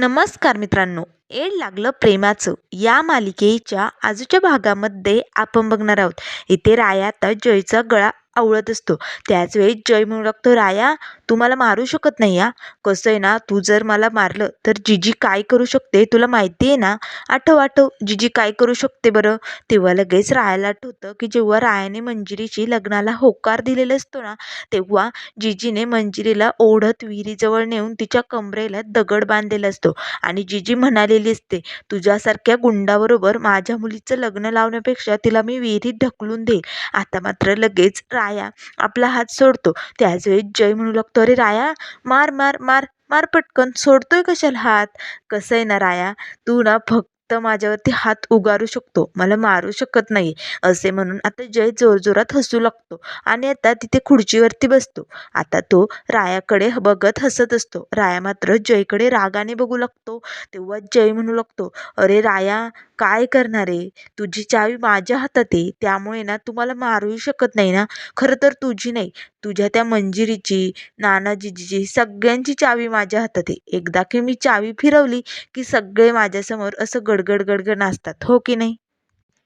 नमस्कार मित्रांनो. एड लागलं प्रेमाचं. या मालिकेच्या आजूच्या भागामध्ये आपण बघणार आहोत. इथे राया आता जयचा गळा आवळत असतो. त्याच वेळी जय म्हणू लागतो राया तू मला मारू शकत नाही या कसं आहे ना तू जर मला मारलं तर जिजी काय करू शकते? तुला माहिती आहे ना? आठव आठव. जिजी काय करू शकते बरं? तेव्हा लगेच रायाला आठवतं की जेव्हा रायाने मंजिरीची लग्नाला होकार दिलेला असतो ना तेव्हा जिजीने मंजिरीला ओढत विहिरीजवळ नेऊन तिच्या कमरेला दगड बांधलेला असतो. आणि जिजी म्हणालेली असते तुझ्यासारख्या गुंडाबरोबर माझ्या मुलीचं लग्न लावण्यापेक्षा तिला मी विहिरीत ढकलून देईल. आता मात्र लगेच राय राया. आपला हात सोडतो. त्याचवेळी जय म्हणू लागतो अरे राया मार मार मार मार पटकन. सोडतोय कशाला हात? कसं आहे ना राया तू ना फक्त माझ्यावरती हात उगारू शकतो. मला मारू शकत नाही असे म्हणून आता जय जोरजोरात हसू लागतो आणि आता तिथे खुर्चीवरती बसतो. आता तो रायाकडे बघत हसत असतो. राया मात्र जयकडे रागाने बघू लागतो. तेव्हा जय म्हणू लागतो अरे राया काय करणार आहे? तुझी चावी माझ्या हातात आहे. त्यामुळे ना तू मला मारूही शकत नाही ना? खरं तर तुझी नाही. तुझ्या त्या मंजिरीची नानाजीजीची सगळ्यांची चावी माझ्या हातात आहे. एकदा की मी चावी फिरवली की सगळे माझ्यासमोर असं गडगड गडगड नाचतात. हो की नाही?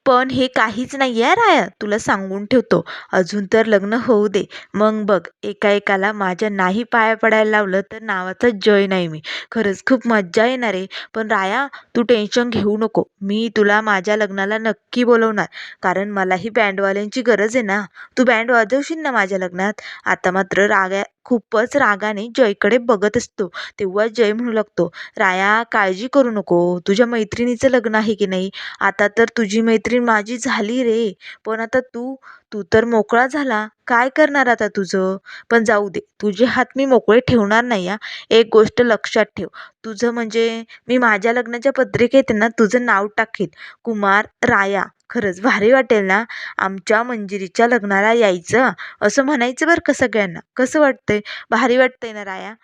पण हे काहीच नाही आहे राया. तुला सांगून ठेवतो. अजून तर लग्न होऊ दे. मग बघ एका एकाला माझ्या नाही पाया पडायला लावलं तर नावाचा जय नाही मी. खरंच खूप मज्जा येणार आहे. पण राया तू टेन्शन घेऊ नको. मी तुला माझ्या लग्नाला नक्की बोलवणार. कारण मलाही बँडवाल्यांची गरज आहे ना. तू बँड वाजवशील ना माझ्या लग्नात? आता मात्र रागा खूपच रागाने जयकडे बघत असतो. तेव्हा जय म्हणू लागतो राया काळजी करू नको. तुझ्या मैत्रिणीचं लग्न आहे की नाही? आता तर तुझी मैत्रीण माझी झाली रे. पण आता तू तू तर मोकळा झाला. काय करणार आता तुझं? पण जाऊ दे. तुझे हात मी मोकळे ठेवणार नाही या एक गोष्ट लक्षात ठेव. तुझं म्हणजे मी माझ्या लग्नाच्या पत्रिकेत ना तुझं नाव टाकेन कुमार राया. खरंच भारी वाटेल ना? आमच्या मंजिरीच्या लग्नाला यायचं? असं म्हणायचं बरं का सगळ्यांना? कसं वाटतंय? भारी वाटतंय ना राया?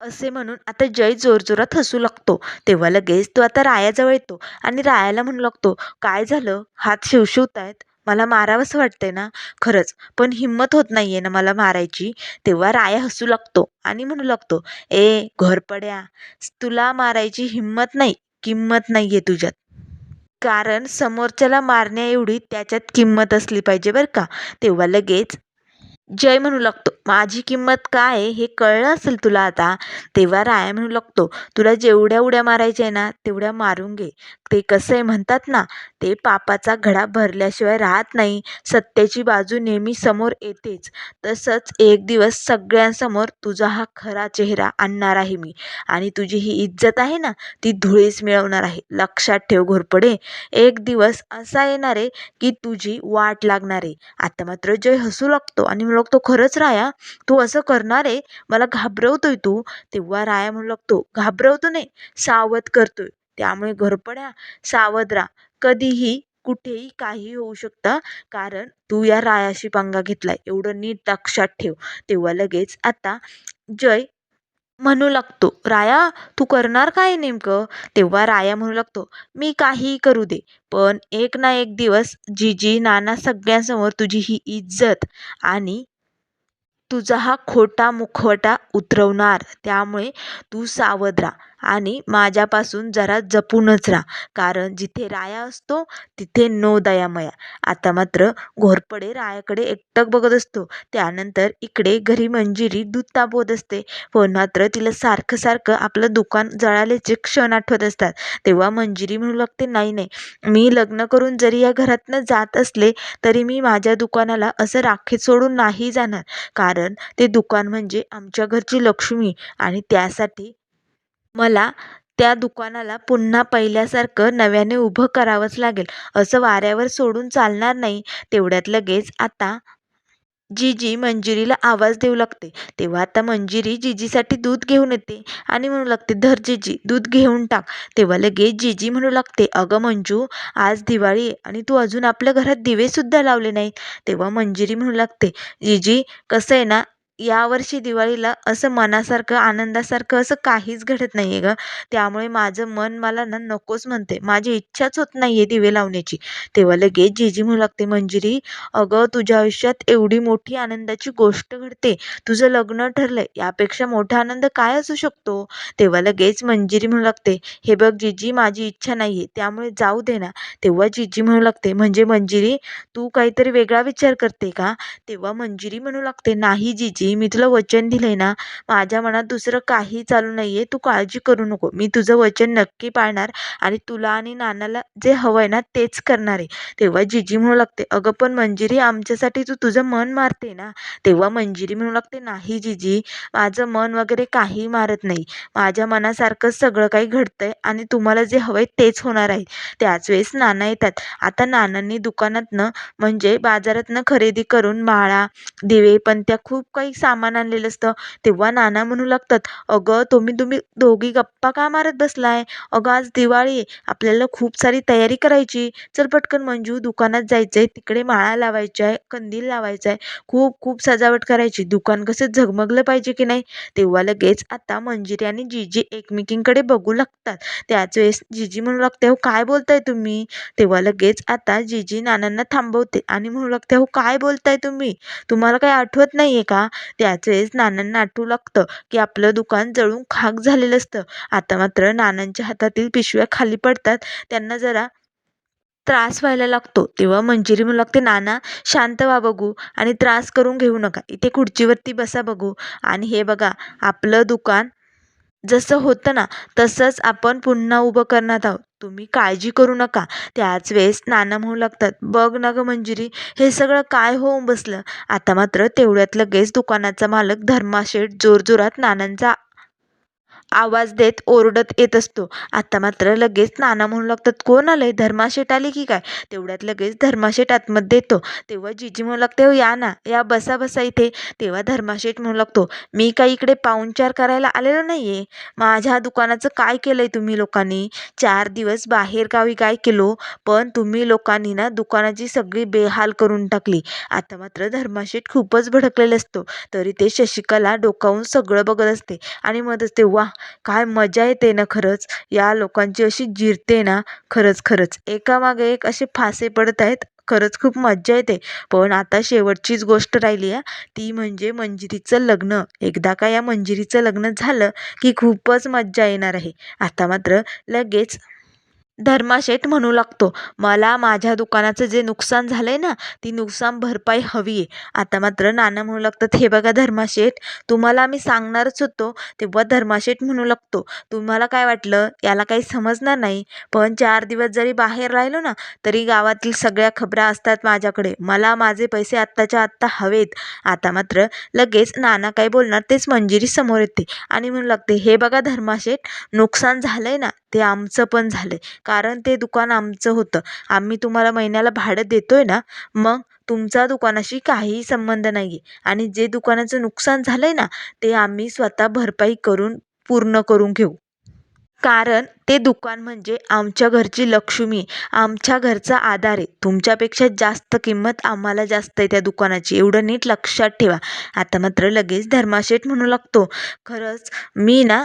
असे म्हणून आता जय जोरजोरात हसू लागतो. तेव्हा लगेच तो आता रायाजवळ येतो आणि रायाला म्हणू लागतो काय झालं? हात शिवशिवतायत? मला मारावंसं वाटतंय ना? खरंच. पण हिंमत होत नाहीये ना मला मारायची. तेव्हा राया हसू लागतो आणि म्हणू लागतो ए घोरपड्या तुला मारायची हिंमत नाही किंमत नाहीये तुझ्यात. कारण समोरच्याला मारण्याएवढी त्याच्यात किंमत असली पाहिजे बरं का. तेव्हा लगेच जय म्हणू लागतो माझी किंमत काय आहे? हे कळलं असेल तुला आता? तेव्हा राया म्हणू लागतो तुला जेवढ्या उड्या मारायच्या आहे ना तेवढ्या मारून घे. ते कसं आहे म्हणतात ना ते पापाचा घडा भरल्याशिवाय राहत नाही. सत्याची बाजू नेहमी समोर येतेच. तसंच एक दिवस सगळ्यांसमोर तुझा हा खरा चेहरा आणणार आहे मी. आणि तुझी ही इज्जत आहे ना ती धुळीस मिळवणार आहे. लक्षात ठेव घोरपडे. एक दिवस असा येणार आहे की तुझी वाट लागणार आहे. आता मात्र जय हसू लागतो आणि म्हणू लागतो खरंच राया तू असं करणार आहे? मला घाबरवतोय तू. तेव्हा राया म्हणू लागतो घाबरवतो नाही सावध करतोय. त्यामुळे घरपड्या सावध राहा. कधीही कुठेही काही होऊ शकतं. कारण तू या रायाशी पंगा घेतलाय. एवढं नीट लक्षात ठेव. तेव्हा लगेच आता जय म्हणू लागतो. राया तू करणार काय नेमकं? तेव्हा राया म्हणू लागतो मी काहीही करू दे पण एक ना एक दिवस जीजी नाना सगळ्यांसमोर तुझी ही इज्जत आणि तुझा हा खोटा मुखवटा उतरवणार. त्यामुळे तू सावध राहा. आणि माझ्यापासून जरा जपूनच राहा. कारण जिथे राया असतो तिथे नो दयामया आता मात्र घोरपडे रायाकडे एकटक बघत असतो. त्यानंतर इकडे घरी मंजिरी दूध तापवत असते. पण मात्र तिला सारखं सारखं आपलं दुकान जळाल्याचे क्षण आठवत असतात. तेव्हा मंजिरी म्हणू लागते नाही नाही. मी लग्न करून जरी या घरातनं जात असले तरी मी माझ्या दुकानाला असं राखीत सोडून नाही जाणार. कारण ते दुकान म्हणजे आमच्या घरची लक्ष्मी आणि त्यासाठी मला त्या दुकानाला पुन्हा पहिल्यासारखं नव्याने उभं करावंच लागेल. असं वाऱ्यावर सोडून चालणार नाही. तेवढ्यात लगेच आता जीजी मंजिरीला आवाज देऊ लागते. तेव्हा आता मंजिरी जीजीसाठी दूध घेऊन येते आणि म्हणू लागते धर जीजी दूध घेऊन टाक. तेव्हा लगेच जीजी म्हणू लागते अगं मंजू आज दिवाळी आहे आणि तू अजून आपल्या घरात दिवेसुद्धा लावले नाहीत. तेव्हा मंजिरी म्हणू लागते जीजी कसं आहे ना यावर्षी दिवाळीला असं मनासारखं आनंदासारखं असं काहीच घडत नाही आहे गं. त्यामुळे माझं मन मला ना नकोच म्हणते माझी इच्छाच होत नाही आहे दिवे लावण्याची. तेव्हा लगेच जीजी म्हणू लागते मंजिरी अगं तुझ्या आयुष्यात एवढी मोठी आनंदाची गोष्ट घडते. तुझं लग्न ठरलंय. यापेक्षा मोठा आनंद काय असू शकतो? तेव्हा लगेच मंजिरी म्हणू लागते हे बघ जीजी माझी इच्छा नाही आहे त्यामुळे जाऊ दे ना. तेव्हा जीजी म्हणू लागते म्हणजे मंजिरी तू काहीतरी वेगळा विचार करते का? तेव्हा मंजिरी म्हणू लागते नाही जीजी. मी तुला वचन दिलंय ना माझ्या मनात दुसरं काही चालू नाही आहे तू काळजी करू नको. मी तुझं वचन नक्की पाळणार आणि तुला आणि नानाला जे हवं आहे ना तेच करणार आहे. तेव्हा जिजी म्हणू लागते अगं पण मंजिरी आमच्यासाठी तू तुझं मन मारते ना. तेव्हा मंजिरी म्हणू लागते नाही जिजी माझं मन वगैरे काही मारत नाही. माझ्या मनासारखं सगळं काही घडतंय आणि तुम्हाला जे हवं आहे तेच होणार आहे. त्याच वेळेस नाना येतात. आता नानांनी दुकानातनं म्हणजे बाजारातनं खरेदी करून माळा दिवे पण त्या खूप काही सामान आणलेलं असतं. तेव्हा नाना म्हणू लागतात अगं तुम्ही तुम्ही दोघी गप्पा का मारत बसलाय? अगं आज दिवाळी आहे. आपल्याला खूप सारी तयारी करायची चल पटकन मंजू दुकानात जायचं आहे तिकडे माळा लावायच्या आहे कंदील लावायचा आहे. खूप खूप सजावट करायची. दुकान कसं झगमगलं पाहिजे की नाही? तेव्हा लगेच आता मंजिरी आणि जीजी एकमेकींकडे बघू लागतात. त्याच वेळेस जीजी म्हणू लागते हो काय बोलताय तुम्ही? तेव्हा लगेच आता जीजी नानांना थांबवते आणि म्हणू लागते हो काय बोलताय तुम्ही? तुम्हाला काही आठवत नाही आहे का? त्याचेच नानांना आठवू लागतं की आपलं दुकान जळून खाक झालेलं असतं. आता मात्र नानांच्या हातातील पिशव्या खाली पडतात त्यांना जरा त्रास व्हायला लागतो. तेव्हा मंजिरी म्हणू लागते नाना शांत व्हा बघू आणि त्रास करून घेऊ नका. इथे खुर्चीवरती बसा बघू. आणि हे बघा आपलं दुकान जसं होतं ना तसंच आपण पुन्हा उभं करणार आहोत. तुम्ही काळजी करू नका. त्याच वेळेस नाना म्हणू लागतात बघ ना गं मंजिरी हे सगळं काय होऊन बसलं? आता मात्र तेवढ्यात लगेच दुकानाचा मालक धर्माशेठ जोरजोरात नानांचा आवाज देत ओरडत येत असतो. आता मात्र लगेच नाना म्हणू लागतात कोण आलंय? धर्माशेठ आली की काय? तेवढ्यात लगेच धर्माशेठ आतमध्ये येतो. तेव्हा जीजी म्हणू लागते हो या ना या बसा बसा इथे. तेव्हा धर्माशेठ म्हणू लागतो मी काही इकडे पाहुणचार करायला आलेलो नाही आहे माझ्या दुकानाचं काय केलं आहे तुम्ही लोकांनी? चार दिवस बाहेर गावी काय केलो? पण तुम्ही लोकांनी ना दुकानाची सगळी बेहाल करून टाकली. आता मात्र धर्माशेठ खूपच भडकलेला असतो. तरी ते शशिकला डोकावून सगळं बघत असते आणि मध्येच ते वा काय मजा येते ना खरंच. या लोकांची अशी जिरते ना खरंच खरंच. एकामागे एक असे फासे पडत आहेत खरंच खूप मज्जा येते. पण आता शेवटचीच गोष्ट राहिली आहे ती म्हणजे मंजिरीचं लग्न. एकदा का या मंजिरीचं लग्न झालं की खूपच मज्जा येणार आहे. आता मात्र लगेच धर्माशेठ म्हणू लागतो मला माझ्या दुकानाचं जे नुकसान झालं आहे ना ती नुकसान भरपाई हवी आहे. आता मात्र नाना म्हणू लागतात हे बघा धर्माशेठ तुम्हाला आम्ही सांगणारच होतो तेव्हा धर्माशेठ म्हणू लागतो तुम्हाला काय वाटलं? याला काही समजणार नाही. पण चार दिवस जरी बाहेर राहिलो ना तरी गावातील सगळ्या खबरा असतात माझ्याकडे. मला माझे पैसे आत्ताच्या आत्ता हवेत. आता मात्र लगेच नाना काय बोलणार तेच मंजिरी समोर येते आणि म्हणू लागते हे बघा धर्माशेठ नुकसान झालं आहे ना ते आमचं पण झालं आहे कारण ते दुकान आमचं होतं. आम्ही तुम्हाला महिन्याला भाडं देतो आहे ना मग तुमचा दुकानाशी काहीही संबंध नाही आहे आणि जे दुकानाचं नुकसान झालं आहे ना ते आम्ही स्वतः भरपाई करून पूर्ण करून घेऊ. कारण ते दुकान म्हणजे आमच्या घरची लक्ष्मी आमच्या घरचा आधार आहे. तुमच्यापेक्षा जास्त किंमत आम्हाला जास्त आहे त्या दुकानाची. एवढं नीट लक्षात ठेवा. आता मात्र लगेच धर्माशेठ म्हणू लागतो. खरंच मी ना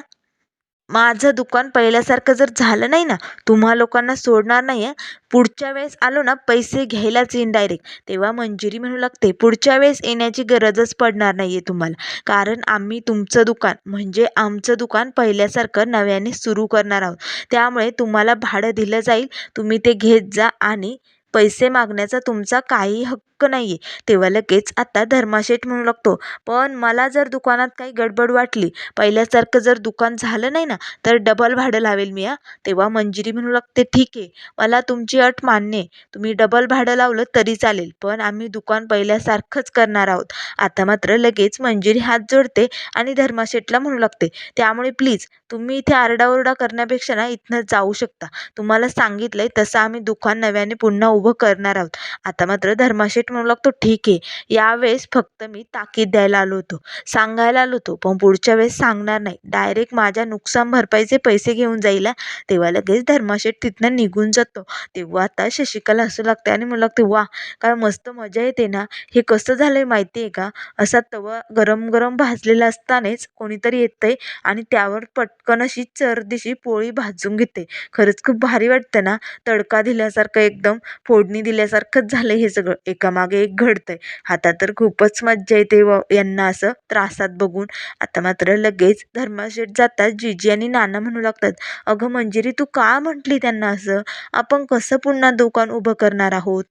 माझं दुकान पहिल्यासारखं जर झालं नाही ना तुम्हा लोकांना सोडणार नाही आहे पुढच्या वेळेस आलो ना पैसे घ्यायलाच येईन डायरेक्ट तेव्हा मंजिरी म्हणू लागते. पुढच्या वेळेस येण्याची गरजच पडणार नाही आहे तुम्हाला. कारण आम्ही तुमचं दुकान म्हणजे आमचं दुकान पहिल्यासारखं नव्याने सुरू करणार आहोत. त्यामुळे तुम्हाला भाडं दिलं जाईल. तुम्ही ते घेत जा आणि पैसे मागण्याचा तुमचा काही हक्क नाही आहे तेव्हा लगेच आता धर्माशेठ म्हणू लागतो पण मला जर दुकानात काही गडबड वाटली पहिल्यासारखं जर दुकान झालं नाही ना तर डबल भाडं लावेल मी हां. तेव्हा मंजिरी म्हणू लागते ठीक आहे मला तुमची अट मान्य आहे. तुम्ही डबल भाडं लावलं तरी चालेल पण आम्ही दुकान पहिल्यासारखंच करणार आहोत. आता मात्र लगेच मंजिरी हात जोडते आणि धर्माशेठला म्हणू लागते त्यामुळे प्लीज तुम्ही इथे आरडाओरडा करण्यापेक्षा ना इथनं जाऊ शकता. तुम्हाला सांगितलं आहे तसं आम्ही दुकान नव्याने पुन्हा उभं करणार आहोत. आता मात्र धर्माशेठ थेट म्हणू लागतो ठीक आहे. यावेळेस फक्त मी ताकीद द्यायला आलो होतो. सांगायला आलो होतो पण पुढच्या वेळेस सांगणार नाही. डायरेक्ट माझ्या नुकसान भरपाईचे पैसे घेऊन जाईल तेव्हा लगेच धर्माशेठ तिथनं निघून जातो. तेव्हा आता शशिकला असं लागते आणि म्हणू लागते वा काय मस्त मजा येते ना. हे कसं झालंय माहिती आहे का? असा तवा गरम गरम भाजलेला असतानाच कोणीतरी येतंय आणि त्यावर पटकन अशी चरदिशी पोळी भाजून घेते. खरंच खूप भारी वाटतं ना. तडका दिल्यासारखं एकदम फोडणी दिल्यासारखंच झालं हे सगळं. एका एकामागे एक घडतंय. आता तर खूपच मज्जा येते व यांना असं त्रासात बघून. आता मात्र लगेच धर्माशेठ जातात. जीजी आणि नाना म्हणू लागतात अगं मंजिरी तू का म्हटली त्यांना असं? आपण कसं पुन्हा दुकान उभं करणार आहोत?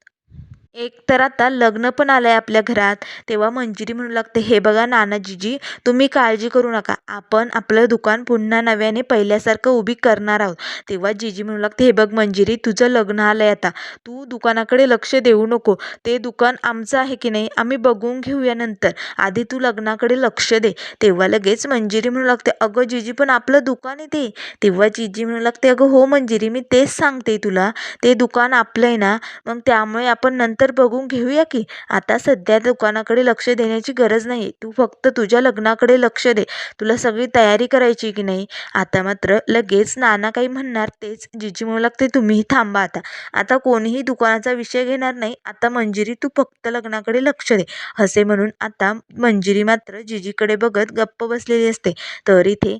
एक तर आता लग्न पण आलं आहे आपल्या घरात. तेव्हा मंजिरी म्हणू लागते हे बघा नानाजीजी तुम्ही काळजी करू नका. आपण आपलं दुकान पुन्हा नव्याने पहिल्यासारखं उभी करणार आहोत. तेव्हा जीजी म्हणू लागते हे बघ मंजिरी तुझं लग्न आलं आहे आता. तू दुकानाकडे लक्ष देऊ नको. ते दुकान आमचं आहे की नाही आम्ही बघून घेऊया नंतर. आधी तू लग्नाकडे लक्ष दे. तेव्हा लगेच मंजिरी म्हणू लागते अगं जिजी पण आपलं दुकान आहे. ते तेव्हा जीजी म्हणू लागते अगं हो मंजिरी मी तेच सांगते तुला. ते दुकान आपलं आहे ना मग त्यामुळे आपण नंतर तर बघून घेऊया की आता सध्या दुकानाकडे लक्ष देण्याची गरज नाही तू फक्त तुझ्या लग्नाकडे लक्ष दे. तुला सगळी तयारी करायची की नाही? आता मात्र लगेच नाना काही म्हणणार तेच जिजी म्हणू लागते तुम्हीही थांबा आता. आता कोणीही दुकानाचा विषय घेणार नाही. आता मंजिरी तू फक्त लग्नाकडे लक्ष दे. असे म्हणून आता मंजिरी मात्र जिजीकडे बघत गप्प बसलेली असते. तर इथे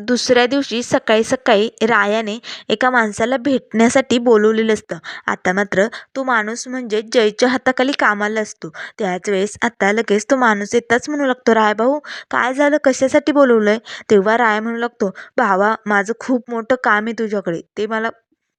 दुसऱ्या दिवशी सकाळी सकाळी रायाने एका माणसाला भेटण्यासाठी बोलवलेलं असतं. आता मात्र तो माणूस म्हणजे जयच्या हाताखाली कामाला असतो. त्याच वेळेस आता लगेच तो माणूस येताच म्हणू लागतो राय भाऊ काय झालं? कशासाठी बोलवलं आहे तेव्हा राय म्हणू लागतो भावा माझं खूप मोठं काम आहे तुझ्याकडे. ते मला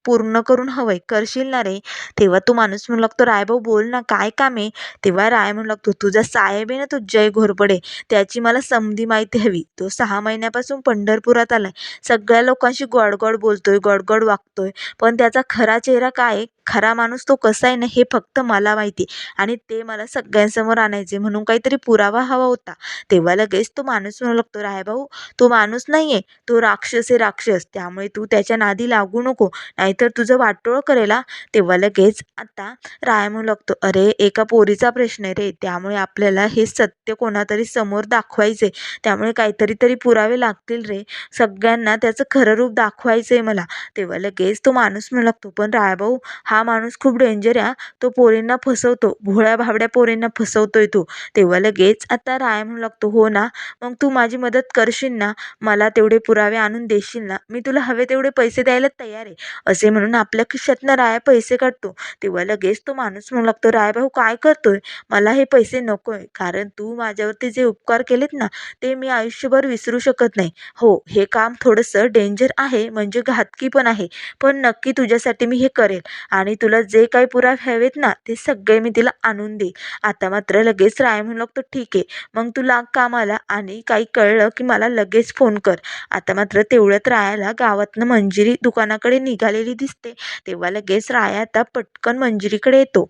पूर्ण करून हवं आहे करशील ना रे. तेव्हा तो माणूस म्हणू लागतो रायभाऊ बोल ना काय काम आहे? तेव्हा राय म्हणू लागतो तुझा साहेब आहे ना तो जय घोरपडे. त्याची मला समधी माहिती हवी. तो सहा महिन्यापासून पंढरपुरात आलाय. सगळ्या लोकांशी गोड गोड बोलतोय गोड गोड वागतोय. पण त्याचा खरा चेहरा काय आहे? खरा माणूस तो कसा आहे ना हे फक्त मला माहिती. आणि ते मला सगळ्यांसमोर आणायचे म्हणून काहीतरी पुरावा हवा होता. तेव्हा लगेच तो माणूस म्हणू लागतो रायभाऊ तो माणूस नाही आहे तो राक्षस आहे राक्षस. त्यामुळे तू त्याच्या नादी लागू नको. नाहीतर तुझं वाटोळं करेल हा. तेव्हा लगेच आता राय म्हणू लागतो अरे एका पोरीचा प्रश्न आहे रे. त्यामुळे आपल्याला हे सत्य कोणातरी समोर दाखवायचे त्यामुळे काहीतरी तरी पुरावे लागतील रे. सगळ्यांना त्याचं खरं रूप दाखवायचं आहे मला. तेव्हा लगेच तो माणूस म्हणू लागतो पण रायभाऊ हा माणूस खूप डेंजर आहे हा. तो पोरींना फसवतो. भोळ्या भाबड्या पोरींना फसवतो आहे तो. तेव्हा लगेच आता राय म्हणू लागतो हो ना मग तू माझी मदत करशील ना? मला तेवढे पुरावे आणून देशील ना? मी तुला हवे तेवढे पैसे द्यायला तयार आहे. असे म्हणून आपल्या खिशातनं राया पैसे काढतो. तेव्हा लगेच तो माणूस म्हणू लागतो राय भाऊ काय करतोय? मला हे पैसे नको आहे कारण तू माझ्यावरती जे उपकार केलेत ना ते मी आयुष्यभर विसरू शकत नाही. हो हे काम थोडंसं डेंजर आहे म्हणजे घातकी पण आहे. पण नक्की तुझ्यासाठी मी हे करेल. आणि तुला जे काही पुरावे हवेत ना ते सगळे मी तिला आणून देईन. आता मात्र लगेच राय म्हणू लागतो ठीक आहे मग तू लाग कामाला आणि काही कळलं की मला लगेच फोन कर. आता मात्र तेवढ्यात रायाला गावातनं मंजिरी दुकानाकडे निघालेली दिसते. तेव्हा लगेच राया आता पटकन मंजिरीकडे येतो.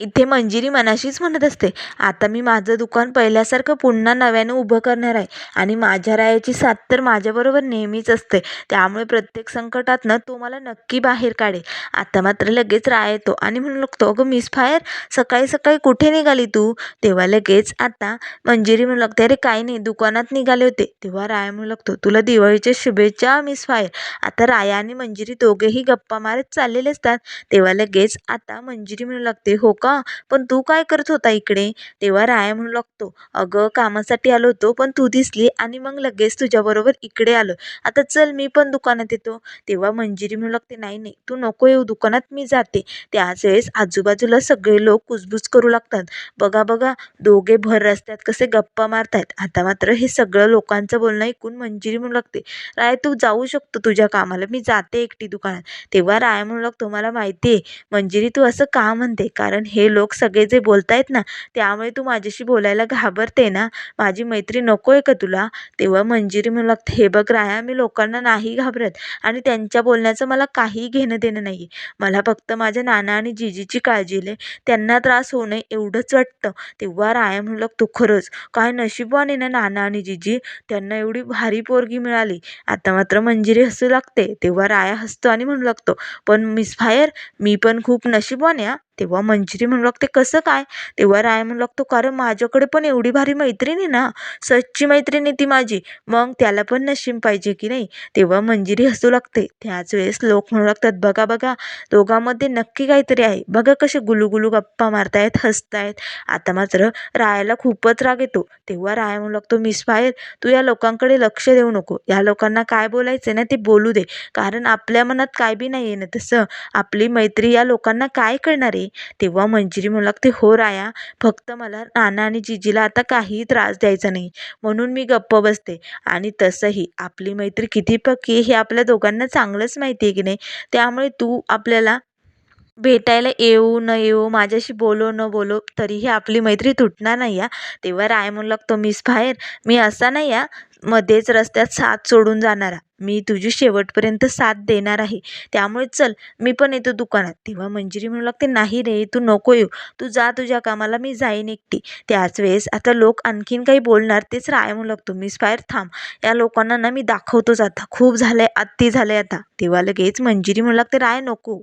इथे मंजिरी मनाशीच म्हणत असते आता मी माझं दुकान पहिल्यासारखं पुन्हा नव्यानं उभं करणार आहे आणि माझ्या रायाची साथ तर माझ्याबरोबर नेहमीच असते. त्यामुळे प्रत्येक संकटातनं तो मला नक्की बाहेर काढेल. आता मात्र लगेच राय येतो आणि म्हणू लागतो अगं मिस फायर सकाळी सकाळी कुठे निघाली तू? तेव्हा लगेच आता मंजिरी म्हणू लागते अरे काही नाही दुकानात निघाले होते. तेव्हा राय म्हणू लागतो तुला दिवाळीच्या शुभेच्छा मिस फायर आता राया आणि मंजिरी दोघेही गप्पा मारत चाललेले असतात. तेव्हा लगेच आता मंजिरी म्हणू लागते हो का? पण तू काय करत होता इकडे? तेव्हा राया म्हणू लागतो अगं कामासाठी आलो होतो पण तू दिसली आणि मग लगेच तुझ्याबरोबर इकडे आलो. आता चल मी पण दुकानात येतो. तेव्हा मंजिरी म्हणू लागते नाही नाही तू नको येऊ दुकानात मी जाते. त्याच वेळेस आजूबाजूला सगळे लोक कुजबूज करू लागतात. बघा बघा दोघे भर रस्त्यात कसे गप्पा मारतायत. आता मात्र हे सगळं लोकांचं बोलणं ऐकून मंजिरी म्हणू लागते राय तू जाऊ शकतो तुझ्या कामाला मी जाते एकटी दुकानात. तेव्हा राय म्हणू लागतो मला माहिती आहे मंजिरी तू असं का म्हणते? कारण हे लोक सगळे जे बोलतायत ना त्यामुळे तू माझ्याशी बोलायला घाबरते ना. माझी मैत्री नको आहे का तुला? तेव्हा मंजिरी म्हणू लागते हे बघ राया मी लोकांना नाही घाबरत आणि त्यांच्या बोलण्याचं मला काही घेणं देणं नाही मला फक्त माझ्या नाना आणि जिजीची काळजी आहे त्यांना त्रास होऊ नये एवढंच वाटतं. तेव्हा राया म्हणू लागतो खरंच काय नशीबवान आहे ना नाना आणि जिजी? त्यांना एवढी भारी पोरगी मिळाली. आता मात्र मंजिरी हसू लागते. तेव्हा राया हसतो आणि म्हणू लागतो पण मिस फायर मी पण खूप नशीबवान आहे हा. तेव्हा मंजिरी म्हणू लागते कसं काय? तेव्हा राया म्हणू लागतो कारण माझ्याकडे पण एवढी भारी मैत्रीण आहे ना सच्ची मैत्रीण आहे ती माझी मग त्याला पण नशीब पाहिजे की नाही? तेव्हा मंजिरी हसू लागते. त्याच वेळेस लोक म्हणू लागतात बघा बघा दोघांमध्ये नक्की काहीतरी आहे. बघा कसे गुलूगुलू गप्पा मारतायत हसतायत. आता मात्र रायाला खूपच राग येतो. तेव्हा राया म्हणू लागतो मिस फायर तू या लोकांकडे लक्ष देऊ नको. या लोकांना काय बोलायचं ना ते बोलू दे. कारण आपल्या मनात काय बी नाही आहे ना तसं. आपली मैत्री या लोकांना काय करणार आहे? तेव्हा मंजिरी म्हणू लागते हो राया फक्त मला नाना आणि जिजीला आता काहीही त्रास द्यायचा नाही. म्हणून मी गप्प बसते. आणि तसंही आपली मैत्री किती पक्की हे आपल्या दोघांना चांगलंच माहिती आहे की नाही? त्यामुळे तू आपल्याला भेटायला येऊ न येऊ माझ्याशी बोलो न बोलो तरीही आपली मैत्री तुटणार नाही या तेव्हा राय म्हणू लागतो मिस बाहेर मी असा नाही या मध्येच रस्त्यात साथ सोडून जाणारा मी तुझी शेवटपर्यंत साथ देणार आहे. त्यामुळे चल मी पण येतो दुकानात. तेव्हा मंजिरी म्हणू लागते नाही रे तू नको येऊ. तू जा तुझ्या कामाला मी जाईन एकटी. त्याच वेळेस आता लोक आणखीन काही बोलणार तेच राय म्हणू लागतो मिस फायर थांब. या लोकांना ना मी दाखवतोच आता. खूप झालं आहे आत्ती झालं आहे आता. तेव्हा लगेच मंजिरी म्हणू लागते राय नको.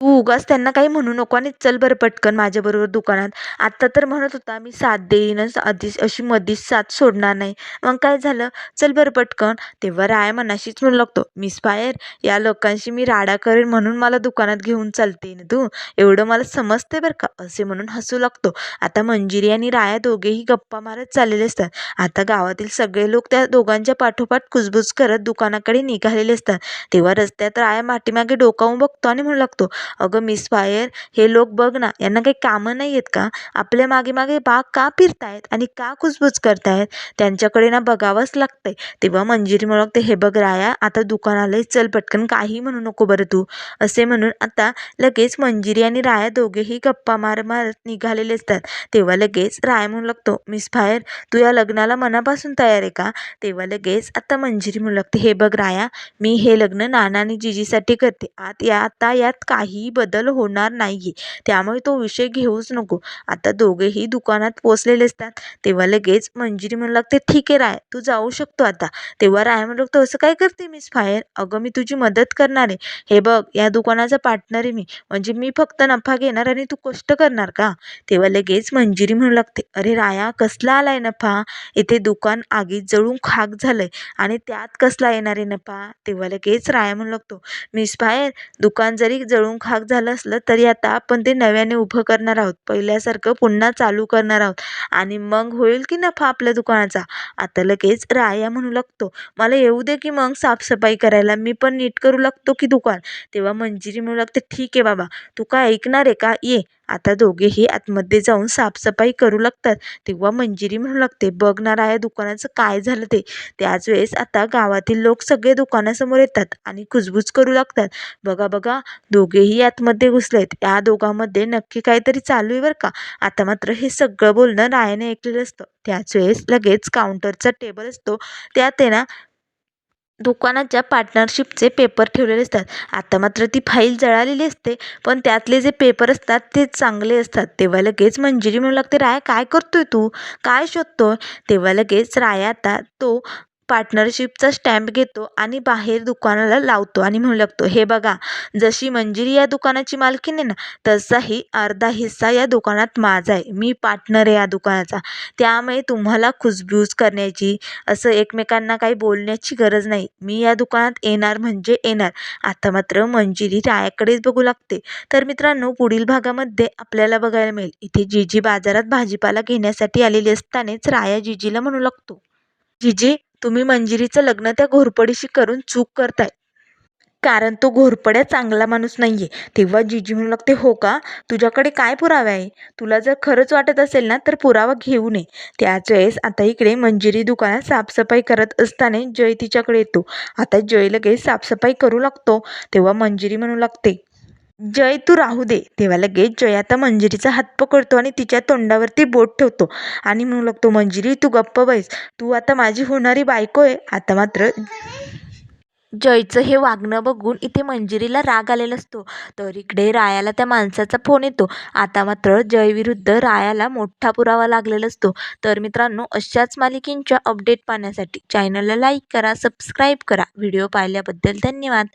तू उगाच त्यांना काही म्हणू नको आणि चल बरं पटकन माझ्याबरोबर दुकानात. आत्ता तर म्हणत होता मी साथ देईनच आधीच अशी मधीच साथ सोडणार नाही. मग काय झालं? चल बरं पटकन. तेव्हा राय मनाशीच म्हणू लागतो मिस फायर या लोकांशी मी राडा करेन म्हणून मला दुकानात घेऊन चालते ना तू? एवढं मला समजते बरं का? असे म्हणून हसू लागतो. आता मंजिरी आणि राया दोघेही गप्पा मारत चाललेले असतात. आता गावातील सगळे लोक त्या दोघांच्या पाठोपाठ कुजबुज करत दुकानाकडे निघालेले असतात. तेव्हा रस्त्यात राया माठीमागे डोकावून बघतो आणि म्हणू लागतो अगं मिस फायर हे लोक बघ ना यांना काही कामं नाही आहेत का? आपल्या मागे मागे बाग का फिरतायत आणि का कुजबुज करतायत? त्यांच्याकडे ना बघावंच लागतं आहे तेव्हा मंजिरी म्हणते हे बघ राया आता दुकान आहे चल पटकन काही म्हणू नको बरं तू. असे म्हणून आता लगेच मंजिरी आणि राया दोघेही गप्पा मार मारत निघालेले असतात. तेव्हा लगेच राया म्हणू लागतो मिस फायर तू या लग्नाला मनापासून तयार आहे का? तेव्हा लगेच आता मंजिरी म्हणू लागते हे बघ राया मी हे लग्न नाना आणि जिजीसाठी करते. आत या आता यात काही काहीही बदल होणार नाही त्यामुळे तो विषय घेऊच नको. आता दोघेही दुकानात पोचलेले असतात तेव्हा लगेच मंजिरी म्हणू लागते ठीक आहे राय तू जाऊ शकतो आता. तेव्हा राय म्हणू लागतो असं काय करते मिस फायर? अगं मी तुझी मदत करणार आहे. हे बघ या दुकानाचा पार्टनर आहे मी. म्हणजे मी फक्त नफा घेणार आणि तू कष्ट करणार का? तेव्हा लगेच मंजिरी म्हणू लागते अरे राया कसला आलाय नफा? इथे दुकान आगीत जळून खाक झालंय. आणि त्यात कसला येणार आहे नफा? तेव्हा लगेच राया म्हणू लागतो मिस फायर दुकान जरी जळून खाक झालं असलं तरी आता आपण ते नव्याने उभं करणार आहोत. पहिल्यासारखं पुन्हा चालू करणार आहोत. आणि मग होईल की नफा आपल्या दुकानाचा? आता लगेच राया म्हणू लागतो. मला येऊ दे की मग साफसफाई करायला. मी पण नीट करू लागतो की दुकान? तेव्हा मंजिरी म्हणू लागते ठीक आहे बाबा. तू काय ऐकणार आहे का? ये. आता दोघेही आतमध्ये जाऊन साफसफाई करू लागतात. तेव्हा मंजिरी म्हणू लागते बघणार आहे दुकानाचं काय झालं ते. त्याच वेळेस आता गावातील लोक सगळे दुकानासमोर येतात आणि कुजबुज करू लागतात. बघा बघा दोघेही आतमध्ये घुसलेत. या दोघांमध्ये नक्की काहीतरी चालू आहे बरं का. आता मात्र हे सगळं बोलणं रायाने ऐकलेलं असतं. त्याच वेळेस लगेच काउंटरचा टेबल असतो. त्यात आहे ना दुकानाच्या पार्टनरशिपचे पेपर ठेवलेले असतात. आता मात्र ती फाईल जळालेली असते पण त्यातले जे पेपर असतात ते चांगले असतात. तेव्हा लगेच मंजिरी म्हणू लागते राया काय करतोय तू? काय शोधतोय? तेव्हा लगेच राया आता तो पार्टनरशिपचा स्टॅम्प घेतो आणि बाहेर दुकानाला लावतो आणि म्हणू लागतो हे बघा जशी मंजिरी या दुकानाची मालकीण आहे ना तसाही अर्धा हिस्सा या दुकानात माझा आहे. मी पार्टनर आहे या दुकानाचा. त्यामुळे तुम्हाला खुसबूज करण्याची असं एकमेकांना काही बोलण्याची गरज नाही. मी या दुकानात येणार म्हणजे येणार. आता मात्र मंजिरी रायाकडेच बघू लागते. तर मित्रांनो पुढील भागामध्ये आपल्याला बघायला मिळेल. इथे जीजी बाजारात भाजीपाला घेण्यासाठी आलेली असतानाच राया जिजीला म्हणू लागतो. जिजी तुम्ही मंजिरीचं लग्न त्या घोरपडीशी करून चूक करताय. कारण तो घोरपड्या चांगला माणूस नाहीये. तेव्हा जिजी म्हणू लागते हो का? तुझ्याकडे काय पुरावा आहे? तुला जर खरंच वाटत असेल ना तर पुरावा घेऊ नये. त्याच वेळेस आता इकडे मंजिरी दुकानात साफसफाई करत असताना जय तिच्याकडे येतो. आता जय लगेच साफसफाई करू लागतो. तेव्हा मंजिरी म्हणू लागते जय तू राहू दे. तेव्हा लगेच जय आता मंजिरीचा हात पकडतो आणि तिच्या तोंडावरती बोट ठेवतो. आणि म्हणू लागतो मंजिरी तू गप्प बैस. तू आता माझी होणारी बायको आहे. आता मात्र जयचं हे वागणं बघून इथे मंजिरीला राग आलेला असतो. तर इकडे रायाला त्या माणसाचा फोन येतो. आता मात्र जय विरुद्ध रायाला मोठा पुरावा लागलेला असतो. तर मित्रांनो अशाच मालिकेंच्या अपडेट पाहण्यासाठी चॅनलला लाईक करा सबस्क्राईब करा. व्हिडिओ पाहिल्याबद्दल धन्यवाद.